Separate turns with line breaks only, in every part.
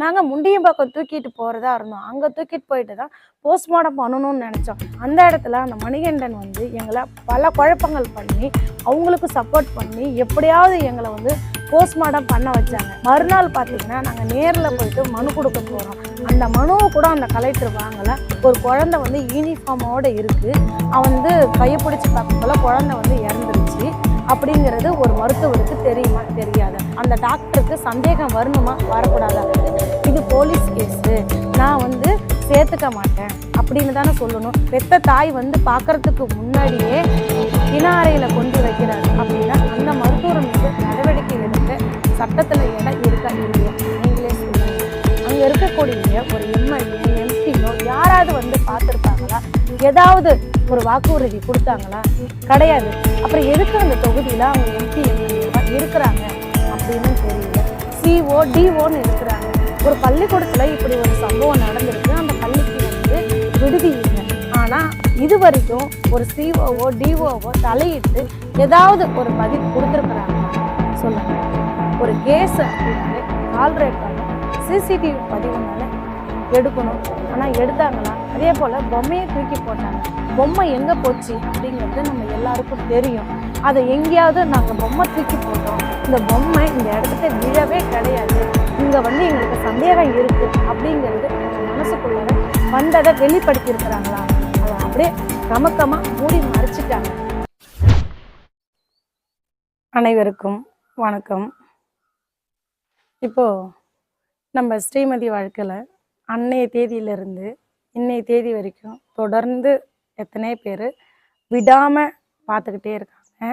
நாங்கள் முண்டியம்பாக்கம் தூக்கிட்டு போகிறதா இருந்தோம். அங்கே தூக்கிட்டு போயிட்டு தான் போஸ்ட்மார்ட்டம் பண்ணணும்னு நினச்சோம். அந்த இடத்துல அந்த மணிகண்டன் வந்து எங்களை பல குழப்பங்கள் பண்ணி அவங்களுக்கு சப்போர்ட் பண்ணி எப்படியாவது எங்களை வந்து போஸ்ட்மார்ட்டம் பண்ண வச்சாங்க. மறுநாள் பார்த்தீங்கன்னா நாங்கள் நேரில் போயிட்டு மனு கொடுக்க போகிறோம் அந்த மனுவை கூட அந்த கலெக்டர் வாங்கலை. ஒரு குழந்தை வந்து யூனிஃபார்மோடு இருக்குது அவன் வந்து கையை பிடிச்சி பார்க்கக்குள்ள குழந்தை வந்து இறந்துருச்சு. அப்படிங்கிறது ஒரு மருத்துவருக்கு தெரியுமா? தெரியாது. அந்த டாக்டருக்கு சந்தேகம் வரணுமா? வரக்கூடாதா? இது போலீஸ் கேஸு. நான் வந்து சேர்த்துக்க மாட்டேன் அப்படின்னு தானே சொல்லணும். பெத்த தாய் வந்து பார்க்கறதுக்கு முன்னாடியே பினாரையில் கொண்டு வைக்கிறாரு அப்படின்னா அந்த மருத்துவர் மீது நடவடிக்கை எடுக்க சட்டத்தில் இடம் இருக்கா இல்லையா? நீங்களே சொல்லுங்கள் அங்கே இருக்கக்கூடிய ஒரு எம்எல்ஏ எம்பியோ யாராவது வந்து பார்த்துருப்பாங்களா? ஏதாவது ஒரு வாக்குறுதி கொடுத்தாங்களா? கிடையாது. அப்புறம் எதுக்கு அந்த தொகுதியில் அவங்க எம்பி இருக்கிறாங்க அப்படின்னு தெரியல. சிஓ டிஓன்னு இருக்கிறாங்க. ஒரு பள்ளிக்கூடத்தில் இப்படி ஒரு சம்பவம் நடந்திருக்கு. அந்த பள்ளிக்கு வந்து விடுதி இல்லை. ஆனால் இது வரைக்கும் ஒரு சிஓவோ டிஓவோ தலையிட்டு ஏதாவது ஒரு பதிவு கொடுத்துருக்குறாங்க சொல்லுங்க. ஒரு கேஸ் அப்படின்னாலே கால் சிசிடிவி பதிவுனால எடுக்கணும். ஆனால் எடுத்தாங்களா? அதே போல் பொம்மையை தூக்கி போட்டாங்க. பொம்மை எங்கே போச்சு அப்படிங்கிறது நம்ம எல்லாருக்கும் தெரியும். அதை எங்கேயாவது நாங்கள் பொம்மை தூக்கி போட்டோம். இந்த பொம்மை இந்த இடத்துல விழவே கிடையாது. இங்கே வந்து எங்களுக்கு சந்தேகம் இருக்குது அப்படிங்கிறது எங்கள் மனசுக்குள்ள வந்ததை வெளிப்படுத்தியிருக்கிறாங்களா? அதை அப்படியே கமக்கமாக மூடி மறைச்சிட்டாங்க. அனைவருக்கும் வணக்கம். இப்போ நம்ம ஸ்ரீமதி வாழ்க்கையில் அன்னைய தேதியிலிருந்து இன்னைய தேதி வரைக்கும் தொடர்ந்து எத்தனை பேர் விடாமல் பார்த்துக்கிட்டே இருக்காங்க.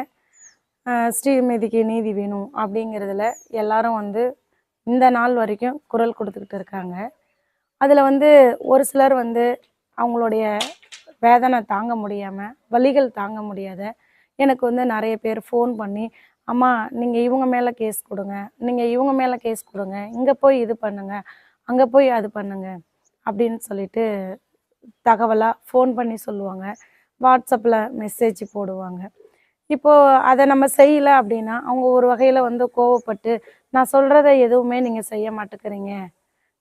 ஸ்ரீமதிக்கு நீதி வேணும் அப்படிங்கிறதுல எல்லாரும் வந்து இந்த நாள் வரைக்கும் குரல் கொடுத்துக்கிட்டு இருக்காங்க. அதில் வந்து ஒரு சிலர் வந்து அவங்களுடைய வேதனை தாங்க முடியாமல் வழிகள் தாங்க முடியாத எனக்கு வந்து நிறைய பேர் ஃபோன் பண்ணி அம்மா நீங்கள் இவங்க மேலே கேஸ் கொடுங்க நீங்கள் இவங்க மேலே கேஸ் கொடுங்க இங்கே போய் இது பண்ணுங்க அங்கே போய் அது பண்ணுங்க அப்படின்னு சொல்லிட்டு தகவலாக ஃபோன் பண்ணி சொல்லுவாங்க. வாட்ஸ்அப்பில் மெசேஜ் போடுவாங்க. இப்போது அதை நம்ம செய்யலை அப்படின்னா அவங்க ஒரு வகையில் வந்து கோவப்பட்டு நான் சொல்கிறத எதுவுமே நீங்கள் செய்ய மாட்டேக்கிறீங்க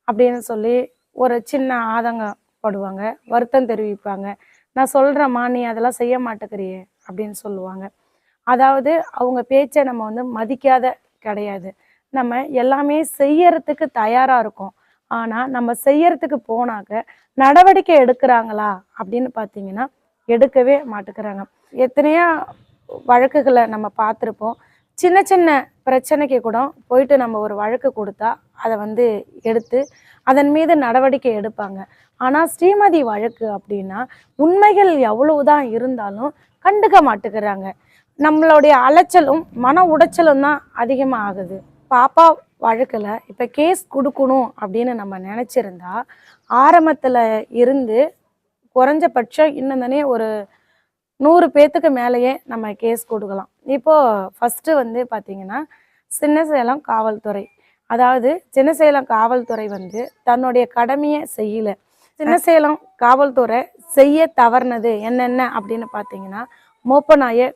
அப்படின்னு சொல்லி ஒரு சின்ன ஆதங்கப்படுவாங்க வருத்தம் தெரிவிப்பாங்க. நான் சொல்கிறேம்மா நீ அதெல்லாம் செய்ய மாட்டேங்கிறியே. அப்படின்னு சொல்லுவாங்க. அதாவது அவங்க பேச்சை நம்ம வந்து மதிக்காத கிடையாது. நம்ம எல்லாமே செய்யறதுக்கு தயாராக இருக்கோம். ஆனால் நம்ம செய்யறதுக்கு போனாக்க நடவடிக்கை எடுக்கிறாங்களா அப்படின்னு பார்த்தீங்கன்னா எடுக்கவே மாட்டுக்கிறாங்க. எத்தனையோ வழக்குகளை நம்ம பார்த்துருப்போம் சின்ன சின்ன பிரச்சனைக்கு கூட போயிட்டு நம்ம ஒரு வழக்கு கொடுத்தா அதை வந்து எடுத்து அதன் மீது நடவடிக்கை எடுப்பாங்க. ஆனால் ஸ்ரீமதி வழக்கு அப்படின்னா உண்மைகள் எவ்வளவுதான் இருந்தாலும் கண்டுக்க மாட்டுக்கிறாங்க. நம்மளுடைய அலைச்சலும் மன உடைச்சலும் தான் அதிகமாக ஆகுது. பாப்பா வழக்கில். இப்போ கேஸ் கொடுக்கணும் அப்படின்னு நம்ம நினச்சிருந்தா ஆரம்பத்தில் இருந்து குறைஞ்சபட்சம் இன்னும் தானே ஒரு நூறு பேர்த்துக்கு மேலேயே நம்ம கேஸ் கொடுக்கலாம். இப்போது ஃபஸ்ட்டு வந்து பார்த்திங்கன்னா சின்னசேலம் காவல்துறை. அதாவது சின்னசேலம் காவல்துறை வந்து தன்னுடைய கடமையை செய்யலை. சின்னசேலம் காவல்துறை செய்ய தவறுனது என்னென்ன அப்படின்னு பார்த்தீங்கன்னா மோப்ப நாயை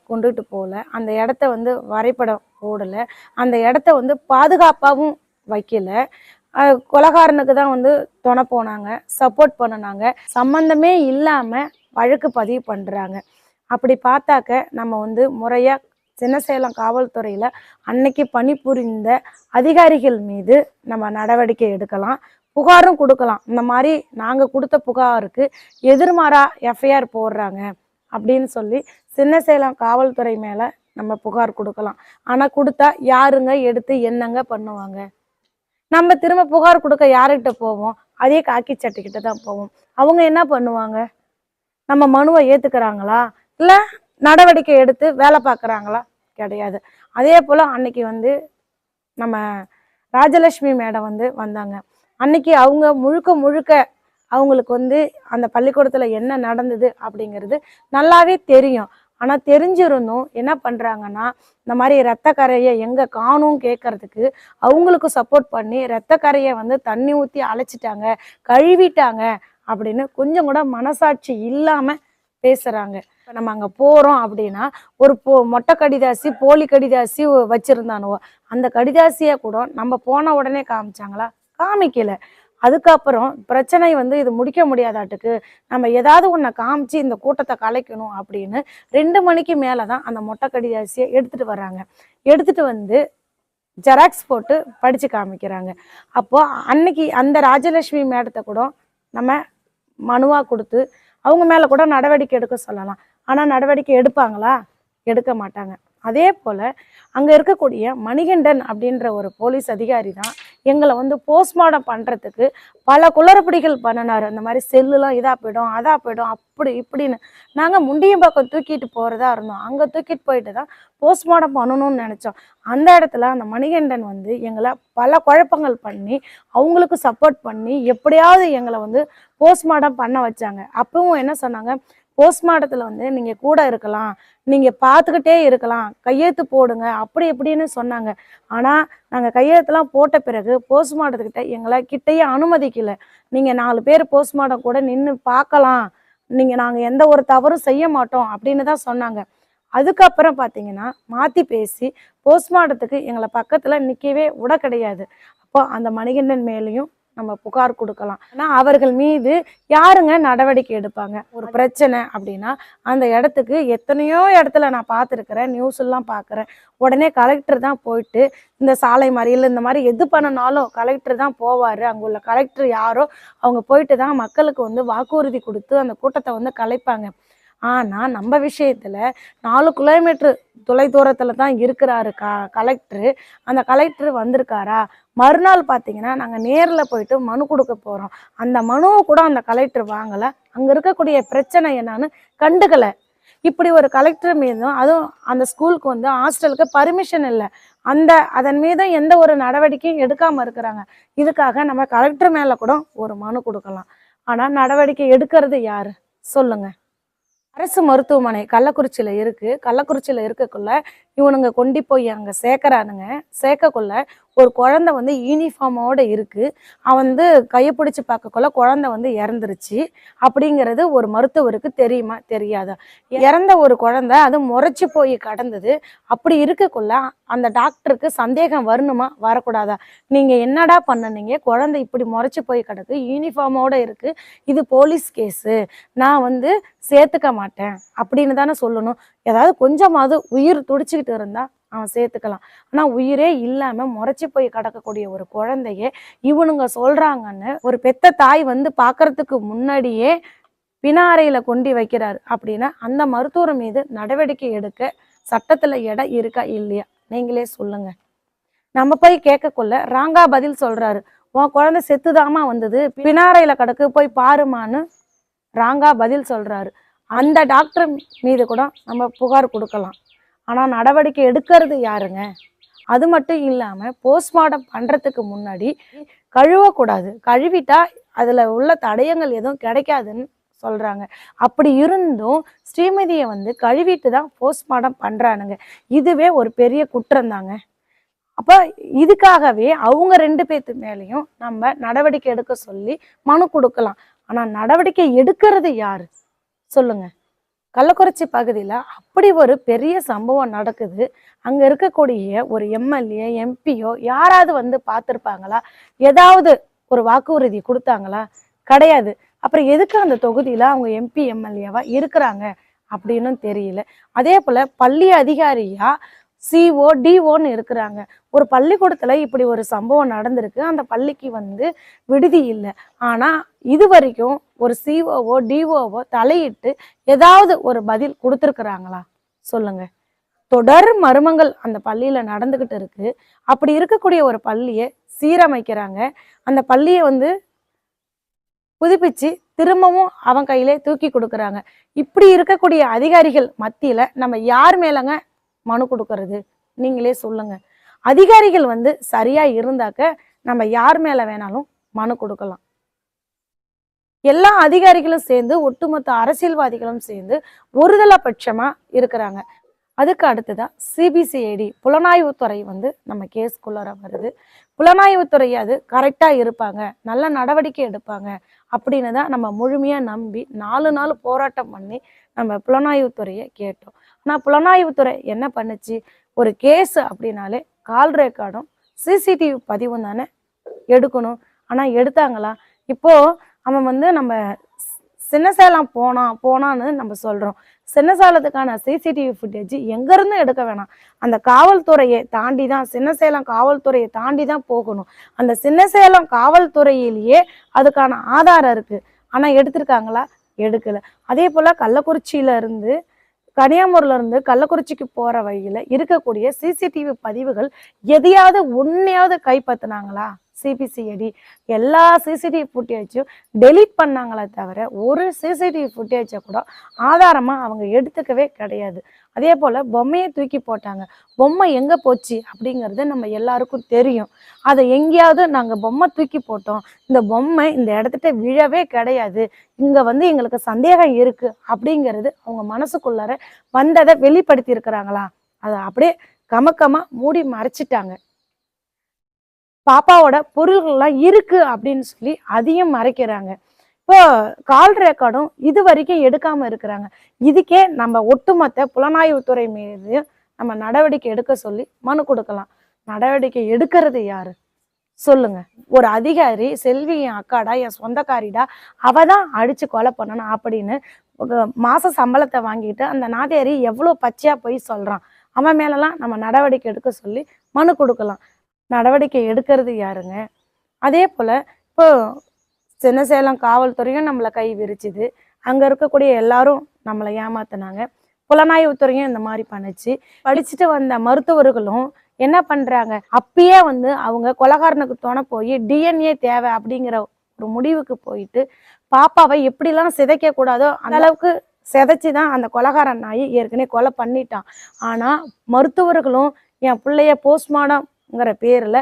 போகல. அந்த இடத்த வந்து வரைபடம் போடலை. அந்த இடத்த வந்து பாதுகாப்பாகவும் வைக்கல. கொலகாரனுக்கு தான் வந்து துணை போனாங்க சப்போர்ட் பண்ணுனாங்க. சம்மந்தமே இல்லாமல் வழக்கு பதிவு பண்ணுறாங்க அப்படி பார்த்தாக்க நம்ம வந்து முறையாக சின்னசேலம் காவல்துறையில் அன்னைக்கு பணிபுரிந்த அதிகாரிகள் மீது நம்ம நடவடிக்கை எடுக்கலாம். புகாரும் கொடுக்கலாம். இந்த மாதிரி நாங்கள் கொடுத்த புகாருக்கு எதிர்மாறா எஃப்ஐஆர் போடுறாங்க. அப்படின்னு சொல்லி சின்ன சேலம் காவல்துறை மேலே நம்ம புகார் கொடுக்கலாம். ஆனால் கொடுத்தா யாருங்க எடுத்து என்னங்க பண்ணுவாங்க? நம்ம திரும்ப புகார் கொடுக்க யார்கிட்ட போவோம்? அதே காக்கி சட்டைக்கிட்ட தான் போவோம். அவங்க என்ன பண்ணுவாங்க? நம்ம மனுவை ஏற்றுக்கிறாங்களா இல்லை நடவடிக்கை எடுத்து வேலை பார்க்குறாங்களா? கிடையாது. அதே போல் அன்னைக்கு வந்து நம்ம ராஜலட்சுமி மேடம் வந்து வந்தாங்க. அன்னைக்கு அவங்க முழுக்க முழுக்க அவங்களுக்கு வந்து அந்த பள்ளிக்கூடத்தில் என்ன நடந்தது அப்படிங்கிறது நல்லாவே தெரியும். ஆனால் தெரிஞ்சிருந்தும் என்ன பண்ணுறாங்கன்னா இந்த மாதிரி ரத்த கரையை எங்கே காணும் கேட்கறதுக்கு அவங்களுக்கு சப்போர்ட் பண்ணி ரத்த கரையை வந்து தண்ணி ஊற்றி அழைச்சிட்டாங்க கழுவிட்டாங்க அப்படின்னு கொஞ்சம் கூட மனசாட்சி இல்லாமல் பேசுகிறாங்க இப்போ நம்ம அங்கே போகிறோம் அப்படின்னா ஒரு போ மொட்டை கடிதாசி போலி கடிதாசி வச்சுருந்தானுவோ அந்த கடிதாசியை கூட நம்ம போன உடனே காமிச்சாங்களா? காமிக்கல. அதுக்கப்புறம் பிரச்சனை வந்து இது முடிக்க முடியாதாட்டுக்கு நம்ம ஏதாவது ஒன்றை காமிச்சு இந்த கூட்டத்தை கலைக்கணும் அப்படின்னு ரெண்டு மணிக்கு மேலே தான் அந்த மொட்டைக்கடி அரிசியை எடுத்துகிட்டு வர்றாங்க. எடுத்துகிட்டு வந்து ஜெராக்ஸ் போட்டு படித்து காமிக்கிறாங்க. அப்போது அன்னைக்கு அந்த ராஜலட்சுமி மேடத்தை கூட நம்ம மனுவாக கொடுத்து அவங்க மேலே கூட நடவடிக்கை எடுக்க சொல்லலாம். ஆனால் நடவடிக்கை எடுப்பாங்களா? எடுக்க மாட்டாங்க. அதே போல் அங்கே இருக்கக்கூடிய மணிகண்டன் அப்படின்ற ஒரு போலீஸ் அதிகாரி தான் எங்களை வந்து போஸ்ட்மார்ட்டம் பண்ணுறதுக்கு பல குளறுபடிகள் பண்ணினார். அந்த மாதிரி செல்லுலாம் இதாக போயிடும் அதாக போயிடும் அப்படி இப்படின்னு. நாங்கள் முண்டியம் பக்கம் தூக்கிட்டு போகிறதா இருந்தோம். அங்கே தூக்கிட்டு போயிட்டு தான் போஸ்ட்மார்ட்டம் பண்ணணும்னு நினச்சோம். அந்த இடத்துல அந்த மணிகண்டன் வந்து எங்களை பல குழப்பங்கள் பண்ணி அவங்களுக்கு சப்போர்ட் பண்ணி எப்படியாவது எங்களை வந்து போஸ்ட்மார்ட்டம் பண்ண வச்சாங்க. அப்பவும் என்ன சொன்னாங்க போஸ்ட்மார்ட்டத்தில் வந்து நீங்கள் கூட இருக்கலாம் நீங்கள் பார்த்துக்கிட்டே இருக்கலாம் கையெழுத்து போடுங்க அப்படி இப்படின்னு சொன்னாங்க. ஆனால் நாங்கள் கையெழுத்துலாம் போட்ட பிறகு போஸ்ட்மார்ட்டத்துக்கிட்ட எங்களை கிட்டேயே அனுமதிக்கல. நீங்கள் நாலு பேர் போஸ்ட்மார்ட்டம் கூட நின்று பார்க்கலாம் நீங்கள் நாங்கள் எந்த ஒரு தவறும் செய்ய மாட்டோம் அப்படின்னு தான் சொன்னாங்க. அதுக்கப்புறம் பார்த்தீங்கன்னா மாற்றி பேசி போஸ்ட்மார்ட்டத்துக்கு எங்களை பக்கத்தில் நிற்கவே விட கிடையாது. அப்போ அந்த மணிகண்டன் மேலேயும் நம்ம புகார் கொடுக்கலாம். ஆனால் அவர்கள் மீது யாருங்க நடவடிக்கை எடுப்பாங்க? ஒரு பிரச்சனை அப்படின்னா அந்த இடத்துக்கு எத்தனையோ இடத்துல நான் பார்த்துருக்குறேன் நியூஸ்லாம் பார்க்குறேன். உடனே கலெக்டர் தான் போயிட்டு இந்த சாலை மறியல் இந்த மாதிரி எது பண்ணனாலும் கலெக்டர் தான் போவார். அங்கே உள்ள கலெக்டர் யாரோ அவங்க போயிட்டு தான் மக்களுக்கு வந்து வாக்குறுதி கொடுத்து அந்த கூட்டத்தை வந்து கலைப்பாங்க. ஆனால் நம்ம விஷயத்தில் நாலு கிலோமீட்டர் தொலை தூரத்தில் தான் இருக்கிறாரு க கலெக்டரு அந்த கலெக்டர் வந்திருக்காரா? மறுநாள் பார்த்தீங்கன்னா நாங்கள் நேரில் போயிட்டு மனு கொடுக்க போகிறோம் அந்த மனுவை கூட அந்த கலெக்டர் வாங்கலை. அங்கே இருக்கக்கூடிய பிரச்சனை என்னன்னு கண்டுக்கலை. இப்படி ஒரு கலெக்டர் மீதும் அதுவும் அந்த ஸ்கூலுக்கு வந்து ஹாஸ்டலுக்கு பர்மிஷன் இல்லை. அந்த அதன் மீதும் எந்த ஒரு நடவடிக்கையும் எடுக்காமல் இருக்கிறாங்க. இதுக்காக நம்ம கலெக்டர் மேலே கூட ஒரு மனு கொடுக்கலாம். ஆனால் நடவடிக்கை எடுக்கிறது யார்? சொல்லுங்கள் அரசு மருத்துவமனை கள்ளக்குறிச்சியில் இருக்கு. கள்ளக்குறிச்சியில் இருக்கக்குள்ள இவனுங்க கொண்டு போய் அங்கே சேர்க்குறானுங்க. சேர்க்கக்குள்ள ஒரு குழந்தை வந்து யூனிஃபார்மோட இருக்கு. அவன் வந்து கையை பிடிச்சி பார்க்கக்குள்ள குழந்தை வந்து இறந்துருச்சு. அப்படிங்கிறது ஒரு மருத்துவருக்கு தெரியுமா? தெரியாதா? இறந்த ஒரு குழந்தை அது முறைச்சு போய் கடந்தது. அப்படி இருக்கக்குள்ள அந்த டாக்டருக்கு சந்தேகம் வரணுமா? வரக்கூடாதா? நீங்கள் என்னடா பண்ணுனீங்க? குழந்தை இப்படி முறைச்சி போய் கிடக்கு. யூனிஃபார்மோட இருக்கு. இது போலீஸ் கேஸு நான் வந்து சேர்த்துக்க மாட்டேன். அப்படின்னு தானே சொல்லணும். ஏதாவது கொஞ்சமாவது உயிர் துடிச்சுக்கிட்டு இருந்தா அவன் சேர்த்துக்கலாம். ஆனா உயிரே இல்லாம முறைச்சி போய் கிடக்கக்கூடிய ஒரு குழந்தைய இவனுங்க சொல்றாங்கன்னு ஒரு பெத்த தாய் வந்து பார்க்கறதுக்கு முன்னாடியே பினாரையில கொண்டு வைக்கிறாரு அப்படின்னா அந்த மருத்துவர் மீது நடவடிக்கை எடுக்க சட்டத்துல இடம் இருக்கா இல்லையா? நீங்களே சொல்லுங்க. நம்ம போய் கேட்கக்குள்ள ராங்கா பதில் சொல்றாரு. உன் குழந்தை செத்துதாமா வந்தது. பினாரையில கிடக்கு போய் பாருமான்னு ராங்கா பதில் சொல்றாரு. அந்த டாக்டர் மீது கூட நம்ம புகார் கொடுக்கலாம். ஆனால் நடவடிக்கை எடுக்கிறது யாருங்க? அது மட்டும் இல்லாமல் போஸ்ட்மார்ட்டம் பண்ணுறதுக்கு முன்னாடி கழுவக்கூடாது. கழுவிட்டா அதில் உள்ள தடயங்கள் எதுவும் கிடைக்காதுன்னு சொல்கிறாங்க அப்படி இருந்தும் ஸ்ரீமதியை வந்து கழுவிட்டு தான் போஸ்ட்மார்ட்டம் பண்ணுறானுங்க இதுவே ஒரு பெரிய குற்றம் தாங்க. அப்போ இதுக்காகவே அவங்க ரெண்டு பேர்த்து மேலேயும் நம்ம நடவடிக்கை எடுக்க சொல்லி மனு கொடுக்கலாம். ஆனால் நடவடிக்கை எடுக்கிறது யாரு? சொல்லுங்க. கள்ளக்குறிச்சி பகுதியில் அப்படி ஒரு பெரிய சம்பவம் நடக்குது. அங்கே இருக்கக்கூடிய ஒரு எம்எல்ஏ எம்பியோ யாராவது வந்து பார்த்துருப்பாங்களா? ஏதாவது ஒரு வாக்குறுதி கொடுத்தாங்களா? கிடையாது. அப்புறம் எதுக்கு அந்த தொகுதியில் அவங்க எம்பி எம்எல்ஏவா இருக்கிறாங்க அப்படின்னு தெரியல. அதே போல் பள்ளி அதிகாரியா சிஓ டிஓன்னு இருக்கிறாங்க. ஒரு பள்ளிக்கூடத்தில் இப்படி ஒரு சம்பவம் நடந்திருக்கு. அந்த பள்ளிக்கு வந்து விடுதி இல்லை. ஆனால் இது வரைக்கும் ஒரு சிஓவோ டிஓஓ தலையிட்டு ஏதாவது ஒரு பதில் கொடுத்துருக்குறாங்களா? சொல்லுங்க. தொடர் மர்மங்கள் அந்த பள்ளியில நடந்துகிட்டு இருக்கு. அப்படி இருக்கக்கூடிய ஒரு பள்ளியை சீரமைக்கிறாங்க. அந்த பள்ளியை வந்து புதுப்பிச்சு திரும்பவும் அவன் கையிலே தூக்கி கொடுக்குறாங்க. இப்படி இருக்கக்கூடிய அதிகாரிகள் மத்தியில நம்ம யார் மேலங்க மனு கொடுக்கறது? நீங்களே சொல்லுங்க. அதிகாரிகள் வந்து சரியா இருந்தாக்க நம்ம யார் மேல வேணாலும் மனு கொடுக்கலாம். எல்லா அதிகாரிகளும் சேர்ந்து ஒட்டுமொத்த அரசியல்வாதிகளும் சேர்ந்து ஒருதலை பட்சமா இருக்கிறாங்க. அதுக்கு அடுத்ததா சிபிசிஐடி புலனாய்வுத்துறை வந்து நம்ம கேஸ்குள்ளார வருது. புலனாய்வுத்துறை அது கரெக்டாக இருப்பாங்க நல்ல நடவடிக்கை எடுப்பாங்க அப்படின்னு தான் நம்ம முழுமையாக நம்பி நாலு நாள் போராட்டம் பண்ணி நம்ம புலனாய்வுத்துறையை கேட்டோம். ஆனால் புலனாய்வுத்துறை என்ன பண்ணுச்சு? ஒரு கேஸ் அப்படின்னாலே கால் ரெக்கார்டும் சிசிடிவி பதிவும் தானே எடுக்கணும். ஆனால் எடுத்தாங்களா? இப்போ அவன் வந்து நம்ம சின்ன சேலம் போனான் போனான்னு நம்ம சொல்கிறோம் சின்ன சேலத்துக்கான சிசிடிவி ஃபுட்டேஜ் எங்கேருந்து எடுக்க வேணாம். அந்த காவல்துறையை தாண்டி தான் சின்ன சேலம் காவல்துறையை தாண்டி தான் போகணும். அந்த சின்ன சேலம் காவல்துறையிலேயே அதுக்கான ஆதாரம் இருக்குது ஆனால் எடுத்திருக்காங்களா? எடுக்கலை. அதே போல் கள்ளக்குறிச்சியிலருந்து இருந்து கள்ளக்குறிச்சிக்கு போகிற வழியில் இருக்கக்கூடிய சிசிடிவி பதிவுகள் எதையாவது உண்மையாவது கைப்பற்றினாங்களா சிபிசிஐடி எல்லா சிசிடிவி ஃபுட்டேஜும் டெலீட் பண்ணாங்களே தவிர ஒரு சிசிடிவி ஃபுட்டேஜை கூட ஆதாரமாக அவங்க எடுத்துக்கவே கிடையாது. அதே போல் பொம்மையை தூக்கி போட்டாங்க. பொம்மை எங்கே போச்சு அப்படிங்கிறது நம்ம எல்லாருக்கும் தெரியும். அதை எங்கேயாவது நாங்கள் பொம்மை தூக்கி போட்டோம். இந்த பொம்மை இந்த இடத்துட்ட விழவே கிடையாது. இங்கே வந்து எங்களுக்கு சந்தேகம் இருக்குது அப்படிங்கிறது அவங்க மனசுக்குள்ளார வந்ததை வெளிப்படுத்தி இருக்கிறாங்களா அதை அப்படியே கமக்கமாக மூடி மறைச்சிட்டாங்க. பாப்பாவோட பொருள்கள்லாம் இருக்கு அப்படின்னு சொல்லி அதையும் மறைக்கிறாங்க. இப்போ கால் ரெக்கார்டும் இது வரைக்கும் எடுக்காம இருக்கிறாங்க. இதுக்கே நம்ம ஒட்டுமொத்த புலனாய்வுத்துறை மீது நம்ம நடவடிக்கை எடுக்க சொல்லி மனு கொடுக்கலாம். நடவடிக்கை எடுக்கிறது யாரு? சொல்லுங்க. ஒரு அதிகாரி செல்வி என் அக்காடா என் சொந்தக்காரிடா அவ தான் அடிச்சு கொலை பண்ணணும் அப்படின்னு மாச சம்பளத்தை வாங்கிட்டு அந்த நாதியாரி எவ்வளோ பச்சையா போய் சொல்றான். அவன் மேலெல்லாம் நம்ம நடவடிக்கை எடுக்க சொல்லி மனு கொடுக்கலாம். நடவடிக்கை எடுக்கிறது யாருங்க? அதே போல் இப்போ சின்ன சேலம் காவல்துறையும் நம்மளை கை விரிச்சுது. அங்கே இருக்கக்கூடிய எல்லாரும் நம்மளை ஏமாத்தினாங்க. புலனாய்வுத்துறையும் இந்த மாதிரி பண்ணுச்சு. படிச்சுட்டு வந்த மருத்துவர்களும் என்ன பண்ணுறாங்க அப்பயே வந்து அவங்க கொலகாரனுக்கு துணை போய் டிஎன்ஏ தேவை அப்படிங்கிற ஒரு முடிவுக்கு போயிட்டு பாப்பாவை எப்படிலாம் சிதைக்க கூடாதோ அந்த அளவுக்கு சிதைச்சி தான் அந்த கொலகாரன் நாய் ஏற்கனவே கொலை பண்ணிட்டான். ஆனால் மருத்துவர்களும் என் பிள்ளைய ங்கிற பேரில்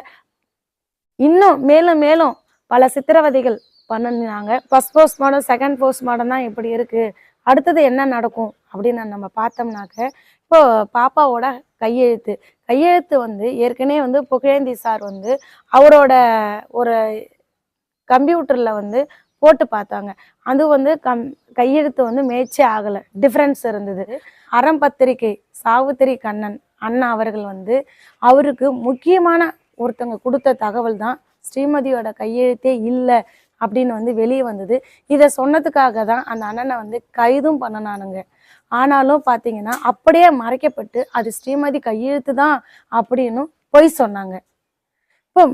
இன்னும் மேலும் மேலும் பல சித்திரவதைகள் பண்ணினாங்க. First post mortem second post mortem தான் இப்படி இருக்குது அடுத்தது என்ன நடக்கும் அப்படின்னு நம்ம பார்த்தோம்னாக்க இப்போ பாப்பாவோட கையெழுத்து. கையெழுத்து வந்து ஏற்கனவே வந்து புகழேந்தி சார் வந்து அவரோட ஒரு கம்ப்யூட்டரில் வந்து போட்டு பார்த்தாங்க. அது வந்து கம் கையெழுத்து வந்து மேய்ச்சே ஆகலை. டிஃப்ரென்ஸ் இருந்தது. அறம் பத்திரிகை சாவித்திரி கண்ணன் அண்ணா அவர்கள் வந்து அவருக்கு முக்கியமான ஒருத்தங்க கொடுத்த தகவல் தான் ஸ்ரீமதியோட கையெழுத்தே இல்லை அப்படின்னு வந்து வெளியே வந்தது. இதை சொன்னதுக்காக தான் அந்த அண்ணனை வந்து கைதும் பண்ணனானுங்க. ஆனாலும் பார்த்தீங்கன்னா அப்படியே மறைக்கப்பட்டு அது ஸ்ரீமதி கையெழுத்து தான் அப்படின்னு பொய் சொன்னாங்க. இப்போ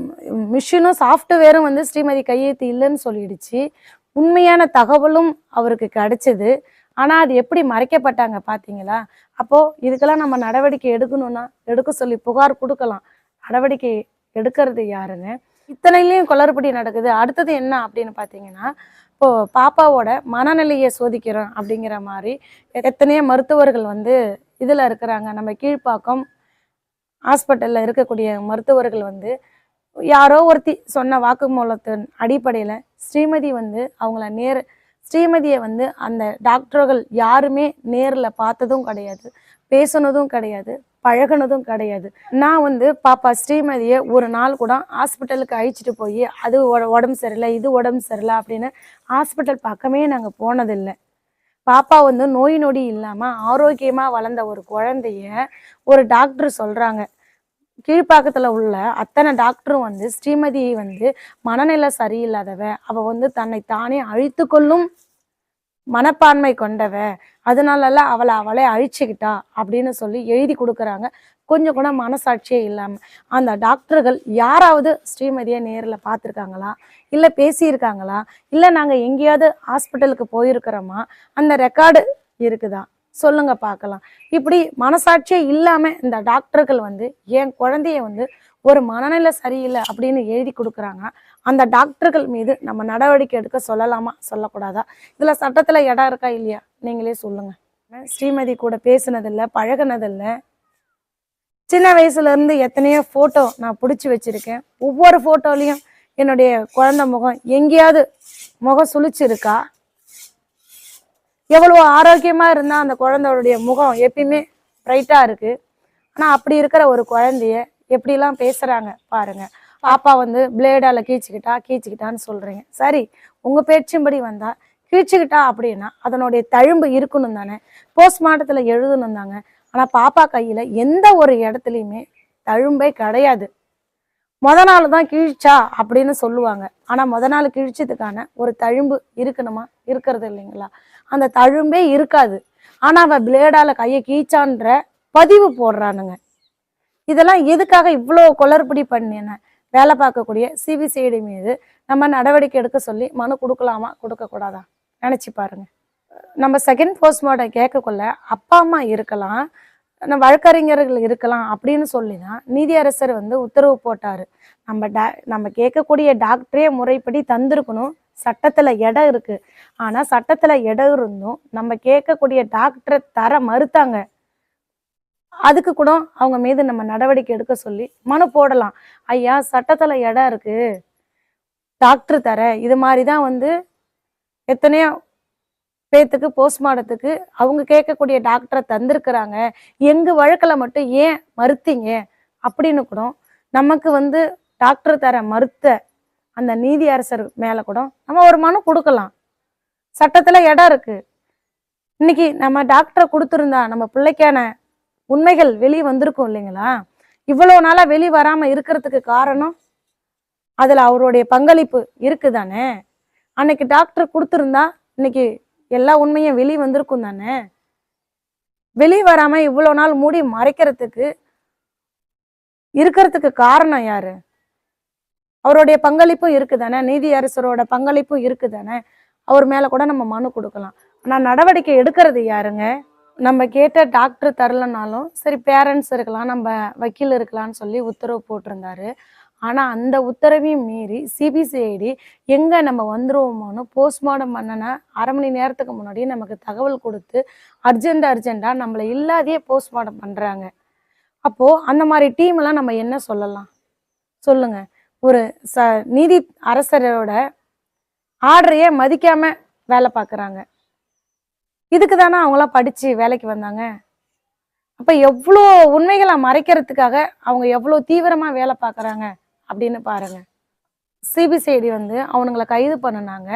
மிஷினும் சாஃப்ட்வேரும் வந்து ஸ்ரீமதி கையெழுத்து இல்லைன்னு சொல்லிடுச்சு. உண்மையான தகவலும் அவருக்கு கிடைச்சது. ஆனால் அது எப்படி மறைக்கப்பட்டாங்க பார்த்தீங்களா அப்போது இதுக்கெல்லாம் நம்ம நடவடிக்கை எடுக்கணும்னா எடுக்க சொல்லி புகார் கொடுக்கலாம். நடவடிக்கை எடுக்கிறது யாருன்னு இத்தனையிலையும் குளறுபடி நடக்குது. அடுத்தது என்ன அப்படின்னு பார்த்தீங்கன்னா இப்போது பாப்பாவோட மனநிலையை சோதிக்கிறோம் அப்படிங்கிற மாதிரி எத்தனையோ மருத்துவர்கள் வந்து இதில் இருக்கிறாங்க. நம்ம கீழ்ப்பாக்கம் ஹாஸ்பிட்டலில் இருக்கக்கூடிய மருத்துவர்கள் வந்து யாரோ ஒருத்தி சொன்ன வாக்குமூலத்தின் அடிப்படையில் ஸ்ரீமதி வந்து அவங்கள நேர் ஸ்ரீமதியை வந்து அந்த டாக்டர்கள் யாருமே நேரில் பார்த்ததும் கிடையாது பேசுனதும் கிடையாது பழகுனதும் கிடையாது. நான் வந்து பாப்பா ஸ்ரீமதியை ஒரு நாள் கூட ஹாஸ்பிட்டலுக்கு அழைச்சிட்டு போய் அது உட- உடம்பு சரியில்லை இது உடம்பு சரியில்லை அப்படின்னு ஹாஸ்பிட்டல் பக்கமே நாங்கள் போனதில்லை. பாப்பா வந்து நோய் நொடி இல்லாமல் ஆரோக்கியமாக வளர்ந்த ஒரு குழந்தைய ஒரு டாக்டர் சொல்கிறாங்க கீழ்ப்பாக்கத்தில் உள்ள அத்தனை டாக்டரும் வந்து ஸ்ரீமதி வந்து மனநிலை சரியில்லாதவ அவள் வந்து தன்னை தானே அழித்து கொள்ளும் மனப்பான்மை கொண்டவ அதனாலல அவளை அவளே அழிச்சுக்கிட்டா அப்படின்னு சொல்லி எழுதி கொடுக்குறாங்க. கொஞ்சம் கூட மனசாட்சியே இல்லாமல் அந்த டாக்டர்கள் யாராவது ஸ்ரீமதியை நேரில் பார்த்துருக்காங்களா? இல்லை பேசியிருக்காங்களா? இல்லை நாங்கள் எங்கேயாவது ஹாஸ்பிட்டலுக்கு போயிருக்கிறோமா? அந்த ரெக்கார்டு இருக்குதா? சொல்லுங்க பார்க்கலாம். இப்படி மனசாட்சியே இல்லாமல் இந்த டாக்டர்கள் வந்து என் குழந்தைய வந்து ஒரு மனநிலை சரியில்லை அப்படின்னு எழுதி கொடுக்குறாங்க. அந்த டாக்டர்கள் மீது நம்ம நடவடிக்கை எடுக்க சொல்லலாமா? சொல்லக்கூடாதா? இதில் சட்டத்தில் இடம் இருக்கா இல்லையா? நீங்களே சொல்லுங்க. ஸ்ரீமதி கூட பேசுனதில்லை பழகுனதில்லை. சின்ன வயசுல இருந்து எத்தனையோ ஃபோட்டோ நான் பிடிச்சி வச்சிருக்கேன். ஒவ்வொரு ஃபோட்டோலையும் என்னுடைய குழந்தை முகம் எங்கேயாவது முகம் சுழிச்சிருக்கா? எவ்வளோ ஆரோக்கியமாக இருந்தால் அந்த குழந்தையோடைய முகம் எப்பயுமே பிரைட்டாக இருக்குது ஆனால் அப்படி இருக்கிற ஒரு குழந்தைய எப்படிலாம் பேசுகிறாங்க பாருங்கள் பாப்பா வந்து பிளேடால் கீழ்ச்சிக்கிட்டா கீழ்ச்சிக்கிட்டான்னு சொல்கிறீங்க சரி உங்கள் பேச்சும்படி வந்தால் கீழ்ச்சிக்கிட்டா அப்படின்னா அதனுடைய தழும்பு இருக்கணும் தானே. போஸ்ட்மார்ட்டத்தில் எழுதணும் தாங்க. ஆனால் பாப்பா கையில் எந்த ஒரு இடத்துலையுமே தழும்பே கிடையாது. முத நாள் தான் கிழிச்சா அப்படின்னு சொல்லுவாங்க. ஆனால் முத நாள் கிழிச்சதுக்கான ஒரு தழும்பு இருக்கணுமா? இருக்கிறது இல்லைங்களா? அந்த தழும்பே இருக்காது. ஆனால் அவள் பிளேடால் கையை கீச்சான்ற பதிவு போடுறானுங்க. இதெல்லாம் எதுக்காக இவ்வளோ குளறுபடி பண்ணின? வேலை பார்க்கக்கூடிய சிபிசிஐடி மீது நம்ம நடவடிக்கை எடுக்க சொல்லி மனு கொடுக்கலாமா? கொடுக்கக்கூடாதா? நினச்சி பாருங்க. நம்ம செகண்ட் போஸ்ட்மார்ட்டம் கேட்கக்குள்ள அப்பா அம்மா இருக்கலாம். வழக்கறிஞர்கள் இருக்கலாம் அப்படின்னு சொல்லி தான் நீதியரசர் வந்து உத்தரவு போட்டார். நம்ம டா நம்ம கேட்கக்கூடிய டாக்டரே முறைப்படி தந்திருக்கணும். சட்டத்தில் இடம் இருக்கு. ஆனால் சட்டத்தில் இடம் இருந்தும் நம்ம கேட்கக்கூடிய டாக்டரை தர மறுத்தாங்க. அதுக்கு கூட அவங்க மீது நம்ம நடவடிக்கை எடுக்க சொல்லி மனு போடலாம். ஐயா சட்டத்தில் இடம் இருக்கு. டாக்டர் தர. இது மாதிரி தான் வந்து எத்தனையோ பேத்துக்கு போஸ்ட்மார்ட்டத்துக்கு அவங்க கேட்கக்கூடிய டாக்டரை தந்திருக்கிறாங்க. எங்கள் வழக்கில் மட்டும் ஏன் மறுத்தீங்க? அப்படின்னு கூட நமக்கு வந்து டாக்டர் தர மறுத்த அந்த நீதி அரசர் மேலே கூட நம்ம ஒரு மனு கொடுக்கலாம். சட்டத்தில் இடம் இருக்குது இன்னைக்கு நம்ம டாக்டரை கொடுத்துருந்தா நம்ம பிள்ளைக்கான உண்மைகள் வெளியே வந்திருக்கும் இல்லைங்களா? இவ்வளோ நாளாக வெளியே வராமல் இருக்கிறதுக்கு காரணம் அதில் அவருடைய பங்களிப்பு இருக்குதானே? அன்னைக்கு டாக்டர் கொடுத்துருந்தா இன்னைக்கு எல்லா உண்மையும் வெளி வந்திருக்கும் தானே? வெளி வராம இவ்வளவு நாள் மூடி மறைக்கிறதுக்கு இருக்கிறதுக்கு காரணம் யாரு? அவருடைய பங்களிப்பும் இருக்குதானே நீதி அரசரோட பங்களிப்பும் இருக்குதானே அவர் மேல கூட நம்ம மனு கொடுக்கலாம். ஆனா நடவடிக்கை எடுக்கிறது யாருங்க? நம்ம கேட்ட டாக்டர் தரலனாலும் சரி பேரண்ட்ஸ் இருக்கலாம் நம்ம வக்கீல் இருக்கலாம்னு சொல்லி உத்தரவு போட்டிருந்தாரு. ஆனால் அந்த உத்தரவையும் மீறி சிபிசிஐடி எங்கே நம்ம வந்துருவோமோன்னு போஸ்ட்மார்ட்டம் பண்ணன அரை மணி நேரத்துக்கு முன்னாடியே நமக்கு தகவல் கொடுத்து அர்ஜென்ட் அர்ஜென்ட்டா நம்மளை இல்லாதையே போஸ்ட்மார்ட்டம் பண்ணுறாங்க அப்போது அந்த மாதிரி டீம் நம்ம என்ன சொல்லலாம்? சொல்லுங்கள் ஒரு ச நீதி அரசரோட ஆர்டரையே மதிக்காமல் வேலை பார்க்குறாங்க. இதுக்கு தானே அவங்களாம் படித்து வேலைக்கு வந்தாங்க? அப்போ எவ்வளோ உண்மைகளை மறைக்கிறதுக்காக அவங்க எவ்வளோ தீவிரமாக வேலை பார்க்குறாங்க? அப்படின்னு பாருங்க. சிபிசிஐடி வந்து அவனுங்களை கைது பண்ணினாங்க.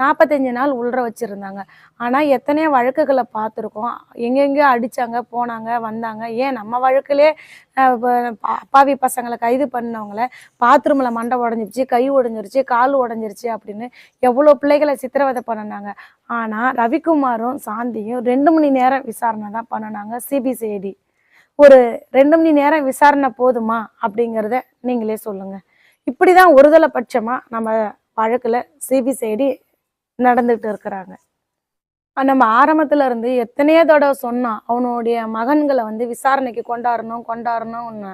நாற்பத்தஞ்சு நாள் உள்ற வச்சுருந்தாங்க. ஆனால் எத்தனையோ வழக்குகளை பார்த்துருக்கோம். எங்கெங்கேயோ அடித்தாங்க போனாங்க வந்தாங்க. ஏன் நம்ம வழக்குலே அப்பாவி பசங்களை கைது பண்ணவங்கள பாத்ரூமில் மண்டை உடஞ்சிருச்சு கை உடஞ்சிருச்சு கால் உடஞ்சிருச்சு அப்படின்னு எவ்வளோ பிள்ளைகளை சித்திரவதை பண்ணினாங்க. ஆனால் ரவிக்குமாரும் சாந்தியும் ரெண்டு மணி நேரம் விசாரணை தான் பண்ணினாங்க சிபிசிஐடி. ஒரு ரெண்டு மணி நேரம் விசாரணை போதுமா அப்படிங்கிறத நீங்களே சொல்லுங்கள் இப்படி தான் ஒருதலை பட்சமாக நம்ம வழக்கில் சிபிசிஐடி நடந்துகிட்டு இருக்கிறாங்க. நம்ம ஆரம்பத்துல இருந்து எத்தனையோ தடவை சொன்னான் அவனுடைய மகன்களை வந்து விசாரணைக்கு கொண்டாடணும் கொண்டாடணும்னு.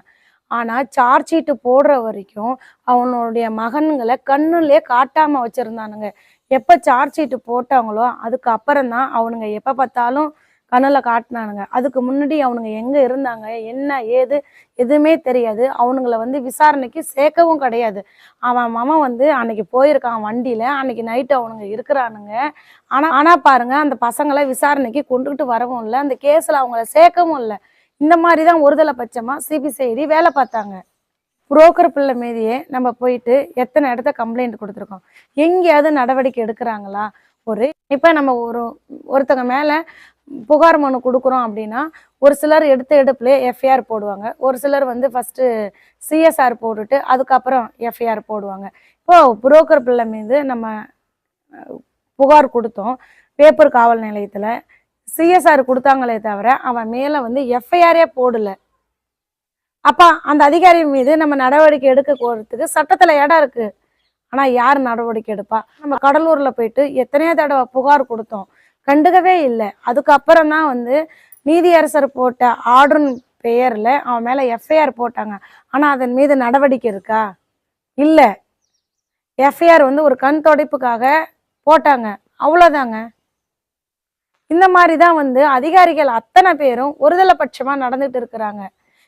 ஆனா சார்ஜ் ஷீட்டு போடுற வரைக்கும் அவனுடைய மகன்களை கண்ணுலயே காட்டாம வச்சிருந்தானுங்க. எப்ப சார்ஜ் ஷீட்டு போட்டாங்களோ அதுக்கு அப்புறம் தான் அவனுங்க எப்ப பார்த்தாலும் கண்ணுல காட்டினானுங்க. அதுக்கு முன்னாடி அவனுங்க எங்கே இருந்தாங்க? என்ன ஏது எதுவுமே தெரியாது. அவனுங்கள வந்து விசாரணைக்கு சேர்க்கவும் கிடையாது. அவன் மாமன் வந்து அன்னைக்கு போயிருக்கான் வண்டியில. அன்னைக்கு நைட்டு அவனுங்க இருக்கிறானுங்க. ஆனா ஆனா பாருங்க அந்த பசங்களை விசாரணைக்கு கொண்டுகிட்டு வரவும் இல்லை. அந்த கேஸ்ல அவங்கள சேர்க்கவும் இல்லை. இந்த மாதிரி தான் ஒருதலை பட்சமாக சிபிசிஐடி வேலை பார்த்தாங்க. புரோக்கர் பிள்ளை மீதியே நம்ம போயிட்டு எத்தனை இடத்த கம்ப்ளைண்ட் கொடுத்துருக்கோம்? எங்கேயாவது நடவடிக்கை எடுக்கிறாங்களா? ஒரு இப்போ நம்ம ஒரு ஒருத்தங்க மேல புகார் மனு கொடுக்குறோம் அப்படின்னா ஒரு சிலர் எடுத்த எடுப்புலேயே எஃப்ஐஆர் போடுவாங்க. ஒரு சிலர் வந்து ஃபஸ்ட்டு சிஎஸ்ஆர் போட்டுட்டு அதுக்கப்புறம் எஃப்ஐஆர் போடுவாங்க. இப்போது புரோக்கர் பிள்ளை மீது நம்ம புகார் கொடுத்தோம். பேப்பர் காவல் நிலையத்தில் சிஎஸ்ஆர் கொடுத்தாங்களே தவிர அவன் மேலே வந்து எஃப்ஐஆரே போடலை. அப்போ அந்த அதிகாரி மீது நம்ம நடவடிக்கை எடுக்க போகிறதுக்கு சட்டத்தில் இடம் இருக்குது ஆனால் யார் நடவடிக்கை எடுப்பா? நம்ம கடலூரில் போயிட்டு எத்தனையோ தடவை புகார் கொடுத்தோம். கண்டுக்கவே இல்லை. அதுக்கப்புறம் தான் வந்து நீதியரசர் போட்ட ஆர்டர் பெயரில் அவன் மேலே எஃப்ஐஆர் போட்டாங்க. ஆனால் அதன் மீது நடவடிக்கை இருக்கா? இல்லை. எஃப்ஐஆர் வந்து ஒரு கண் துடைப்புக்காக போட்டாங்க. அவ்வளோதாங்க இந்த மாதிரி தான் வந்து அதிகாரிகள் அத்தனை பேரும் ஒருதலை பட்சமாக நடந்துட்டு இருக்கிறாங்க.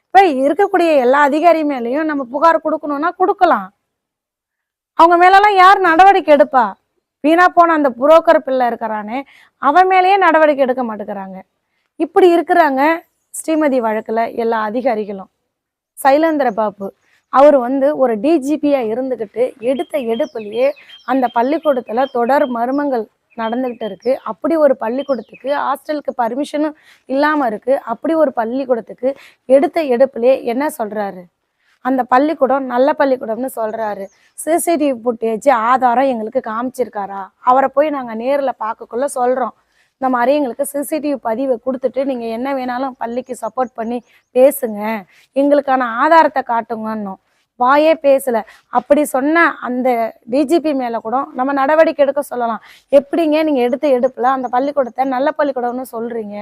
இப்போ இருக்கக்கூடிய எல்லா அதிகாரி மேலேயும் நம்ம புகார் கொடுக்கணும்னா கொடுக்கலாம். அவங்க மேலெல்லாம் யார் நடவடிக்கை எடுப்பா? வீணா போன அந்த புரோக்கர் பிள்ளை இருக்கிறானே அவன் மேலேயே நடவடிக்கை எடுக்க மாட்டேங்கிறாங்க. இப்படி இருக்கிறாங்க ஸ்ரீமதி வழக்கில் எல்லா அதிகாரிகளும். சைலேந்திர பாபு அவர் வந்து ஒரு டிஜிபியாக இருந்துக்கிட்டு எடுத்த எடுப்புலேயே அந்த பள்ளிக்கூடத்தில் தொடர் மர்மங்கள் நடந்துக்கிட்டு இருக்கு. அப்படி ஒரு பள்ளிக்கூடத்துக்கு ஹாஸ்டலுக்கு பர்மிஷனும் இல்லாமல் இருக்கு. அப்படி ஒரு பள்ளிக்கூடத்துக்கு எடுத்த எடுப்புலேயே என்ன சொல்கிறாரு அந்த பள்ளிக்கூடம் நல்ல பள்ளிக்கூடம்னு சொல்கிறாரு சிசிடிவி ஃபுட்டேஜ் ஆதாரம் எங்களுக்கு காமிச்சிருக்காரா? அவரை போய் நாங்கள் நேரில் பார்க்கக்குள்ள சொல்கிறோம் இந்த மாதிரி எங்களுக்கு சிசிடிவி பதிவை கொடுத்துட்டு நீங்கள் என்ன வேணாலும் பள்ளிக்கு சப்போர்ட் பண்ணி பேசுங்க. எங்களுக்கான ஆதாரத்தை காட்டுங்கன்னோம். வாயே பேசலை. அப்படி சொன்ன அந்த டிஜிபி மேலே கூட நம்ம நடவடிக்கை எடுக்க சொல்லலாம். எப்படிங்க நீங்கள் எடுத்து எடுப்பில் அந்த பள்ளிக்கூடத்தை நல்ல பள்ளிக்கூடம்னு சொல்கிறீங்க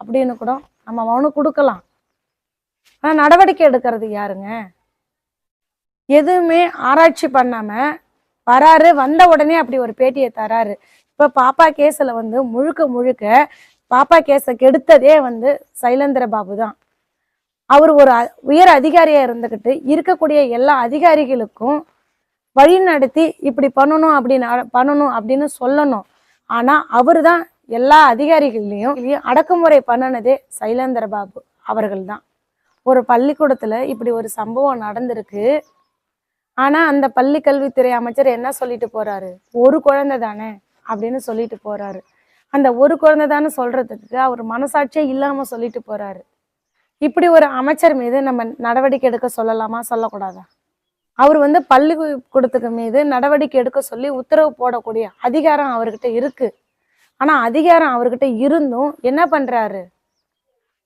அப்படின்னு கூட நம்ம மனு கொடுக்கலாம். ஆனால் நடவடிக்கை எடுக்கிறது யாருங்க? எதுவுமே ஆராய்ச்சி பண்ணாமல் வராரு வந்த உடனே அப்படி ஒரு பேட்டியை தராரு. இப்போ பாப்பா கேஸில் வந்து முழுக்க முழுக்க பாப்பா கேஸை கெடுத்ததே வந்து சைலேந்திர பாபு தான். அவர் ஒரு உயர் அதிகாரியாக இருந்துக்கிட்டு இருக்கக்கூடிய எல்லா அதிகாரிகளுக்கும் வழி நடத்தி இப்படி பண்ணணும் அப்படின்னு பண்ணணும் அப்படின்னு சொல்லணும். ஆனால் அவர் தான் எல்லா அதிகாரிகள்லையும் அடக்குமுறை பண்ணுனதே சைலேந்திர பாபு அவர்கள் தான். ஒரு பள்ளிக்கூடத்தில் இப்படி ஒரு சம்பவம் நடந்திருக்கு. ஆனா அந்த பள்ளி கல்வித்துறை அமைச்சர் என்ன சொல்லிட்டு போறாரு? ஒரு குழந்தை தானே அப்படின்னு சொல்லிட்டு போறாரு. அந்த ஒரு குழந்தை தானே சொல்றதுக்கு அவர் மனசாட்சியே இல்லாம சொல்லிட்டு போறாரு. இப்படி ஒரு அமைச்சர் மீது நம்ம நடவடிக்கை எடுக்க சொல்லலாமா? சொல்லக்கூடாதா? அவர் வந்து பள்ளிக்கூடத்துக்கு மீது நடவடிக்கை எடுக்க சொல்லி உத்தரவு போடக்கூடிய அதிகாரம் அவர்கிட்ட இருக்கு. ஆனா அதிகாரம் அவர்கிட்ட இருந்தும் என்ன பண்றாரு?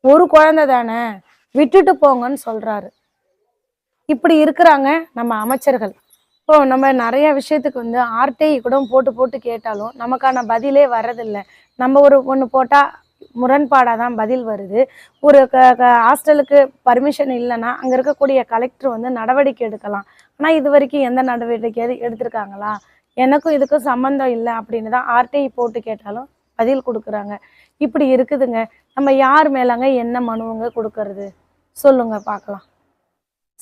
ஒரு குழந்தை தானே விட்டுட்டு போங்கன்னு சொல்றாரு. இப்படி இருக்கிறாங்க நம்ம அமைச்சர்கள். இப்போ நம்ம நிறைய விஷயத்துக்கு வந்து ஆர்டிஐ கூட போட்டு போட்டு கேட்டாலும் நமக்கான பதிலே வர்றதில்லை. நம்ம ஒரு ஒன்று போட்டால் முரண்பாடாக தான் பதில் வருது. ஒரு க க ஹாஸ்டலுக்கு பர்மிஷன் இல்லைன்னா அங்கே இருக்கக்கூடிய கலெக்டர் வந்து நடவடிக்கை எடுக்கலாம். ஆனால் இது வரைக்கும் எந்த நடவடிக்கையாவது எடுத்திருக்காங்களா? எனக்கும் இதுக்கும் சம்மந்தம் இல்லை அப்படின்னு தான் ஆர்டிஐ போட்டு கேட்டாலும் பதில் கொடுக்குறாங்க. இப்படி இருக்குதுங்க. நம்ம யார் மேலாங்க என்ன மனுவங்க கொடுக்கறது? சொல்லுங்க பார்க்கலாம்.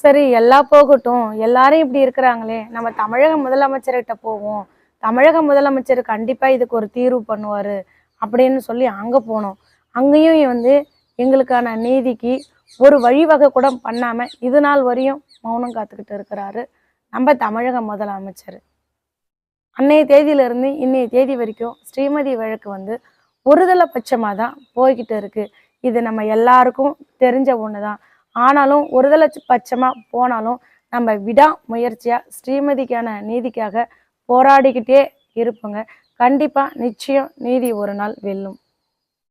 சரி எல்லாம் போகட்டும். எல்லாரும் இப்படி இருக்கிறாங்களே. நம்ம தமிழக முதலமைச்சர்கிட்ட போவோம். தமிழக முதலமைச்சர் கண்டிப்பா இதுக்கு ஒரு தீர்வு பண்ணுவாரு அப்படின்னு சொல்லி அங்கே போனோம். அங்கேயும் வந்து எங்களுக்கான நீதிக்கு ஒரு வழிவகை கூட பண்ணாமல் இது நாள் வரையும் மௌனம் காத்துக்கிட்டு இருக்கிறாரு நம்ம தமிழக முதலமைச்சர். அன்னைய தேதியில இருந்து இன்னைய தேதி வரைக்கும் ஸ்ரீமதி வழக்கு வந்து ஒருதலை பட்சமாக தான் போய்கிட்டு இருக்கு. இது நம்ம எல்லாருக்கும் தெரிஞ்ச ஒண்ணுதான். ஆனாலும் ஒரு பட்சமா போனாலும் நம்ம விடா முயற்சியா ஸ்ரீமதிக்கான நீதிக்காக போராடிக்கிட்டே இருப்போங்க. கண்டிப்பா நிச்சயம் நீதி ஒரு நாள் வெல்லும்.